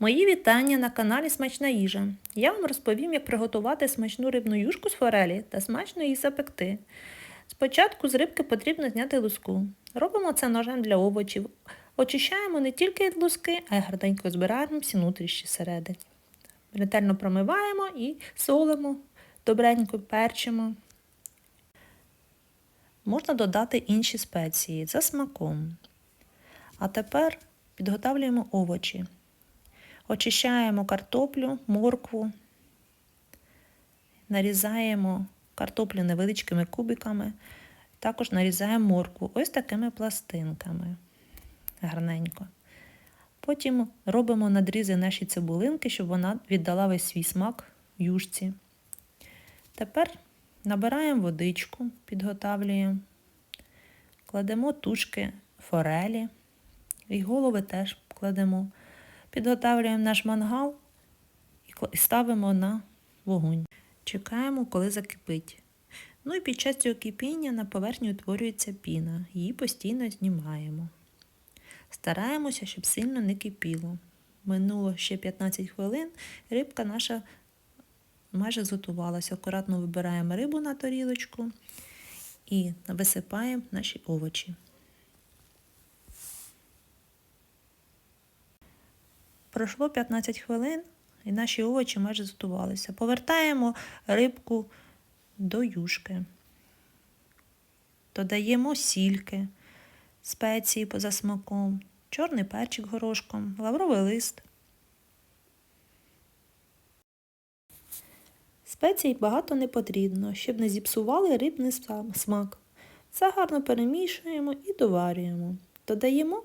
Мої вітання на каналі Смачна їжа. Я вам розповім, як приготувати смачну рибну юшку з форелі та смачно її запекти. Спочатку з рибки потрібно зняти луску. Робимо це ножем для овочів. Очищаємо не тільки луски, а й гарненько збираємо всі нутрішні всередині. Ретельно промиваємо і солимо, добренько перчимо. Можна додати інші спеції за смаком. А тепер підготовлюємо овочі. Очищаємо картоплю, моркву, нарізаємо картоплю невеличкими кубиками, також нарізаємо моркву ось такими пластинками. Гарненько. Потім робимо надрізи наші цибулинки, щоб вона віддала весь свій смак юшці. Тепер набираємо водичку, підготавлюємо, кладемо тушки форелі і голови теж кладемо. Підготавлюємо наш мангал і ставимо на вогонь. Чекаємо, коли закипить. Ну і під час цього кипіння на поверхні утворюється піна. Її постійно знімаємо. Стараємося, щоб сильно не кипіло. Минуло ще 15 хвилин, рибка наша майже зготувалася. Акуратно вибираємо рибу на тарілочку і висипаємо наші овочі. Пройшло 15 хвилин і наші овочі майже зготувалися. Повертаємо рибку до юшки. Додаємо сільки, спеції поза смаком, чорний перчик горошком, лавровий лист. Спецій багато не потрібно, щоб не зіпсували рибний смак. Все гарно перемішуємо і доварюємо. Додаємо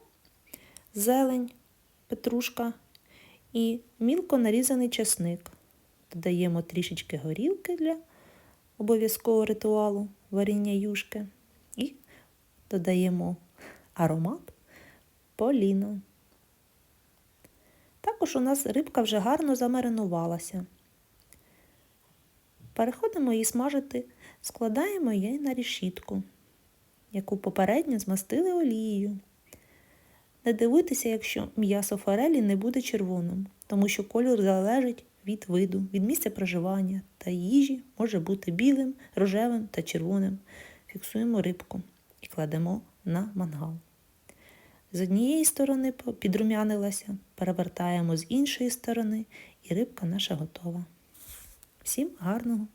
зелень, петрушка і мілко нарізаний чесник. Додаємо трішечки горілки для обов'язкового ритуалу варіння юшки і додаємо аромат поліно. Також у нас рибка вже гарно замаринувалася. Переходимо її смажити, складаємо її на рішітку, яку попередньо змастили олією. Не дивуйтеся, якщо м'ясо форелі не буде червоним, тому що кольор залежить від виду, від місця проживання та їжі може бути білим, рожевим та червоним. Фіксуємо рибку і кладемо на мангал. З однієї сторони підрумянилася, перевертаємо з іншої сторони, і рибка наша готова. Всім гарного